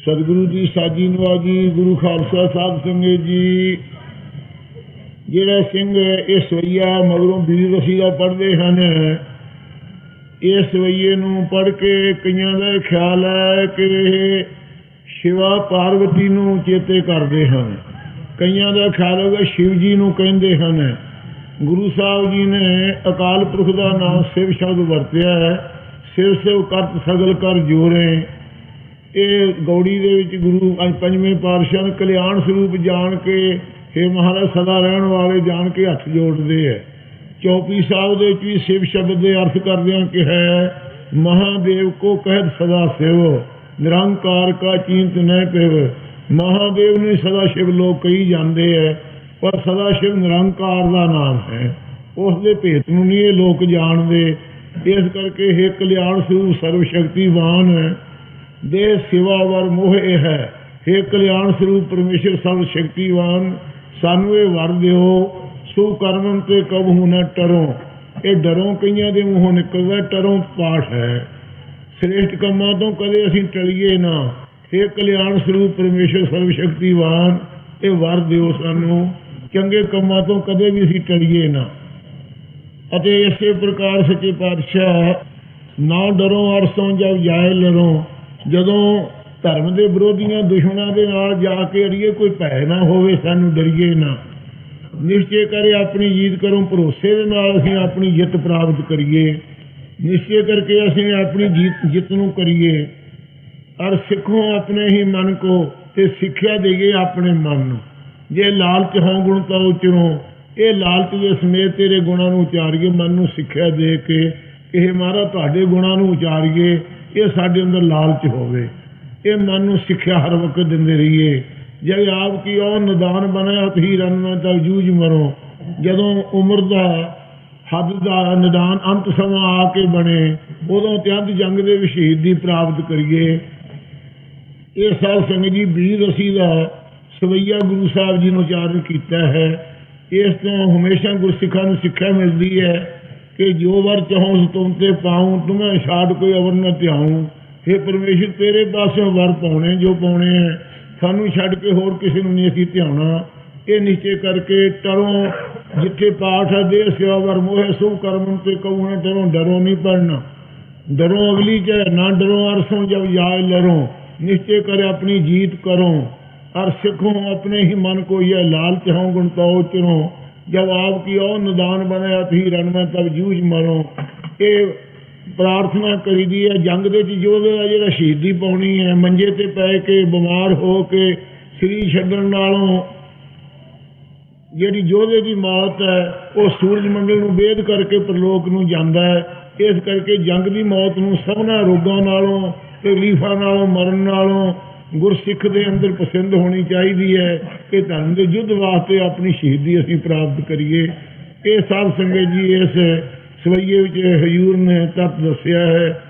ਸਤਿਗੁਰੂ ਜੀ, ਸਾਜੀ ਨਵਾਜੀ ਗੁਰੂ ਖਾਲਸਾ ਸਾਹਿਬ ਸੰਗਤ ਜੀ। ਜਿਹੜਾ ਸਿੰਘ ਇਹ ਸਵਈਆ ਮਗਰੋਂ ਵੀਰ ਰਸੀ ਦਾ ਪੜ੍ਹਦੇ ਹਨ। ਇਸ ਸਵਈਏ ਨੂੰ ਪੜ੍ਹ ਕੇ ਕਈਆਂ ਦਾ ਖਿਆਲ ਹੈ ਕਿ ਇਹ ਸ਼ਿਵਾ ਪਾਰਵਤੀ ਨੂੰ ਚੇਤੇ ਕਰਦੇ ਹਨ। ਕਈਆਂ ਦਾ ਖਿਆਲ ਹੋਗਾ ਸ਼ਿਵ ਜੀ ਨੂੰ ਕਹਿੰਦੇ ਹਨ। ਗੁਰੂ ਸਾਹਿਬ ਜੀ ਨੇ ਅਕਾਲ ਪੁਰਖ ਦਾ ਨਾਮ ਸਿਵ ਸ਼ਬਦ ਵਰਤਿਆ ਹੈ। ਸਿਵ ਸਿਵ ਕਰਤ ਸਗਲ ਕਰ ਜੋਰੇ। ਇਹ ਗੌੜੀ ਦੇ ਵਿੱਚ ਗੁਰੂ ਪੰਜਵੇਂ ਪਾਤਸ਼ਾਹ ਨੇ ਕਲਿਆਣ ਸਰੂਪ ਜਾਣ ਕੇ हे ਮਹਾਰਾਜ, ਸਦਾ ਰਹਿਣ ਵਾਲੇ ਜਾਣ ਕੇ ਹੱਥ ਜੋੜਦੇ ਹੈ ਚੌਪੀ ਸਾਹਿਬ ਦੇ ਵਿੱਚ ਵੀ ਸਿਵ ਸ਼ਬਦ ਦੇ ਅਰਥ ਕਰਦਿਆਂ ਕਿਹਾ ਮਹਾਦੇਵ ਕੋ ਕਹਿਤ ਸਦਾ ਸਿਵ, ਨਿਰੰਕਾਰ ਕਾ ਚਿੰਤ ਨਹਿ ਪਿਵ। ਮਹਾਦੇਵ ਨੂੰ ਸਦਾ ਸ਼ਿਵ ਲੋਕ ਕਹੀ ਜਾਂਦੇ ਹੈ ਪਰ ਸਦਾ ਸ਼ਿਵ ਨਿਰੰਕਾਰ ਦਾ ਨਾਮ ਹੈ। ਉਸ ਦੇ ਭੇਤ ਨੂੰ ਨਹੀਂ ਇਹ ਲੋਕ ਜਾਣਦੇ। ਇਸ ਕਰਕੇ ਇਹ ਕਲਿਆਣ ਸਰੂਪ ਸਰਵ ਸ਼ਕਤੀਵਾਨ ਹੈ ਦੇ ਸਿਵਾ ਵਰ ਮੋਹ ਇਹ ਹੈ। हे ਕਲਿਆਣ ਸਰੂਪ ਪਰਮੇਸ਼ਰ ਸਭ ਸ਼ਕਤੀਵਾਨ, ਸਾਨੂੰ ਇਹ ਵਰ ਦਿਓ। ਸੋ ਕਰਮਨ ਤੇ ਕਬਹੂ ਨਾ ਟਰੋ। ਇਹ ਡਰੋਂ ਕਈਆਂ ਦੇ ਮੂੰਹੋਂ ਨਿਕਲਦਾ, ਟਰੋਂ ਪਾਠ ਹੈ। ਸ੍ਰੇਸ਼ਟ ਕੰਮਾਂ ਤੋਂ ਕਦੇ ਅਸੀਂ ਟਲੀਏ ਨਾ। हे ਕਲਿਆਣ ਸਰੂਪ ਪਰਮੇਸ਼ਰ ਸਰਵ ਸ਼ਕਤੀਵਾਨ, ਇਹ ਵਰ ਦਿਓ ਸਾਨੂੰ। ਚੰਗੇ ਕੰਮਾਂ ਤੋਂ ਕਦੇ ਵੀ ਅਸੀਂ ਟਲੀਏ ਨਾ। ਅਤੇ ਇਸੇ ਪ੍ਰਕਾਰ ਸੱਚੇ ਪਾਤਸ਼ਾਹ, ਨਾ ਡਰੋ ਅਰਸੋਂ ਜਬ ਜਾਏ ਲਰੋ। ਜਦੋਂ ਧਰਮ ਦੇ ਵਿਰੋਧੀਆਂ ਦੁਸ਼ਮਣਾਂ ਦੇ ਨਾਲ ਜਾ ਕੇ ਅੜੀਏ ਕੋਈ ਭੈ ਨਾ ਹੋਵੇ, ਸਾਨੂੰ ਡਰੀਏ ਨਾ। ਨਿਸ਼ਚੈ ਕਰੇ ਆਪਣੀ ਜੀਤ ਕਰੋ, ਭਰੋਸੇ ਦੇ ਨਾਲ ਅਸੀਂ ਆਪਣੀ ਜਿੱਤ ਪ੍ਰਾਪਤ ਕਰੀਏ। ਨਿਸ਼ਚੈ ਕਰਕੇ ਅਸੀਂ ਆਪਣੀ ਜੀਤ, ਜਿੱਤ ਨੂੰ ਕਰੀਏ। ਔਰ ਸਿੱਖੋ ਆਪਣੇ ਹੀ ਮਨ ਕੋ ਤੇ ਸਿੱਖਿਆ ਦੇਈਏ ਆਪਣੇ ਮਨ ਨੂੰ। ਜੇ ਲਾਲਚ ਹੋਂ ਗੁਣ ਤਾਂ ਉਚਰੋ, ਇਹ ਲਾਲਚ ਦੇ ਸਮੇਤ ਤੇਰੇ ਗੁਣਾਂ ਨੂੰ ਉਚਾਰੀਏ, ਮਨ ਨੂੰ ਸਿੱਖਿਆ ਦੇ ਕੇ, ਇਹ ਮਹਾਰਾਜ ਤੁਹਾਡੇ ਗੁਣਾਂ ਨੂੰ ਉਚਾਰੀਏ। ਇਹ ਸਾਡੇ ਅੰਦਰ ਲਾਲਚ ਹੋਵੇ। ਇਹ ਮਨ ਨੂੰ ਸਿੱਖਿਆ ਹਰ ਵਕਤ ਦਿੰਦੇ ਰਹੀਏ। ਜੇ ਆਪ ਕੀ ਉਹ ਨਿਦਾਨ ਬਣਿਆ ਹੀ ਰੰਨਾ ਤੱਕ ਜੂਝ ਮਰੋ। ਜਦੋਂ ਉਮਰ ਦਾ ਹੱਦ ਦਾ ਨਿਦਾਨ ਅੰਤ ਸਮਾਂ ਆ ਕੇ ਬਣੇ, ਉਦੋਂ ਤੇ ਜੰਗ ਦੇ ਵਿੱਚ ਸ਼ਹੀਦੀ ਪ੍ਰਾਪਤ ਕਰੀਏ। ਇਹ ਸਾਲ ਸੰਗਤ ਜੀ ਵੀਰ ਰਸੀ ਦਾ ਸਵਈਆ ਗੁਰੂ ਸਾਹਿਬ ਜੀ ਨੂੰ ਉਚਾਰਨ ਕੀਤਾ ਹੈ। ਇਸ ਤੋਂ ਹਮੇਸ਼ਾ ਗੁਰਸਿੱਖਾਂ ਨੂੰ ਸਿੱਖਿਆ ਮਿਲਦੀ ਹੈ। ਕਿ ਜੋ ਵਰ ਚਾਹੋ ਤੁਮ ਤੇ ਪਾਉ ਤੁਮੇ ਛਾੜ ਕੋਈ ਅਵਰ ਨ ਧਿਆਉ हे ਪਰਮੇਸ਼ਰ ਤੇਰੇ ਪਾਸੋਂ ਵਰ ਪਾਉਣੇ ਜੋ ਪਾਉਣੇ ਹੈ ਸਾਨੂੰ ਛੱਡ ਕੇ ਹੋਰ ਕਿਸੇ ਨੂੰ ਨਹੀਂ ਅਸੀਂ ਧਿਆਉਣਾ ਇਹ ਨਿਸ਼ਚੈ ਕਰਕੇ ਟਰੋਂ ਜਿੱਥੇ ਪਾਠ ਹੈ ਦੇ ਸੇਵਾ ਵਰ ਮੋਹਿ ਸੁਭ ਕਰਮ ਤੇ ਕਹੂ ਨਾ ਟਰੋਂ ਡਰੋ ਨਹੀਂ ਪੜਨਾ ਡਰੋ ਅਗਲੀ ਚ ਨਾ ਡਰੋ ਅਰਸੋਂ ਜਬ ਜਾਏ ਲਰੋ ਨਿਸ਼ਚੈ ਕਰ ਆਪਣੀ ਜੀਤ ਕਰੋ और सिखो अपने ही मन को यह लाल चाहो गुण तो चुनो जब आपकी और निदान बने अभी रण में तब जूझ मरो ਇਹ ਪ੍ਰਾਰਥਨਾ ਕਰੀਦੀ ਹੈ ਜੰਗ ਦੇ ਵਿੱਚ ਯੋਧੇ ਦਾ ਜਿਹੜਾ ਸ਼ਹੀਦੀ ਪਾਉਣੀ ਹੈ ਮੰਜੇ ਤੇ ਪੈ ਕੇ ਬਿਮਾਰ ਹੋ ਕੇ ਸਰੀਰ ਛੱਡਣ ਨਾਲੋਂ ਜਿਹੜੀ ਯੋਧੇ ਦੀ ਮੌਤ ਹੈ ਉਹ ਸੂਰਜ ਮੰਡਲ ਨੂੰ ਵੇਦ ਕਰਕੇ ਪ੍ਰਲੋਕ ਨੂੰ ਜਾਂਦਾ ਹੈ ਇਸ ਕਰਕੇ ਜੰਗ ਦੀ ਮੌਤ ਨੂੰ ਸਭਨਾ ਰੋਗਾਂ ਨਾਲੋਂ ਤਕਲੀਫਾਂ ਨਾਲੋਂ ਮਰਨ ਨਾਲੋਂ ਗੁਰਸਿੱਖ ਦੇ ਅੰਦਰ ਪਸੰਦ ਹੋਣੀ ਚਾਹੀਦੀ ਹੈ ਕਿ ਧਰਮ ਦੇ ਯੁੱਧ ਵਾਸਤੇ ਆਪਣੀ ਸ਼ਹੀਦੀ ਅਸੀਂ ਪ੍ਰਾਪਤ ਕਰੀਏ। ਇਹ ਸਾਧ ਸੰਗਤ ਜੀ ਇਸ ਸਵਈਏ ਵਿੱਚ ਹਜੂਰ ਨੇ ਤਤ ਦੱਸਿਆ ਹੈ।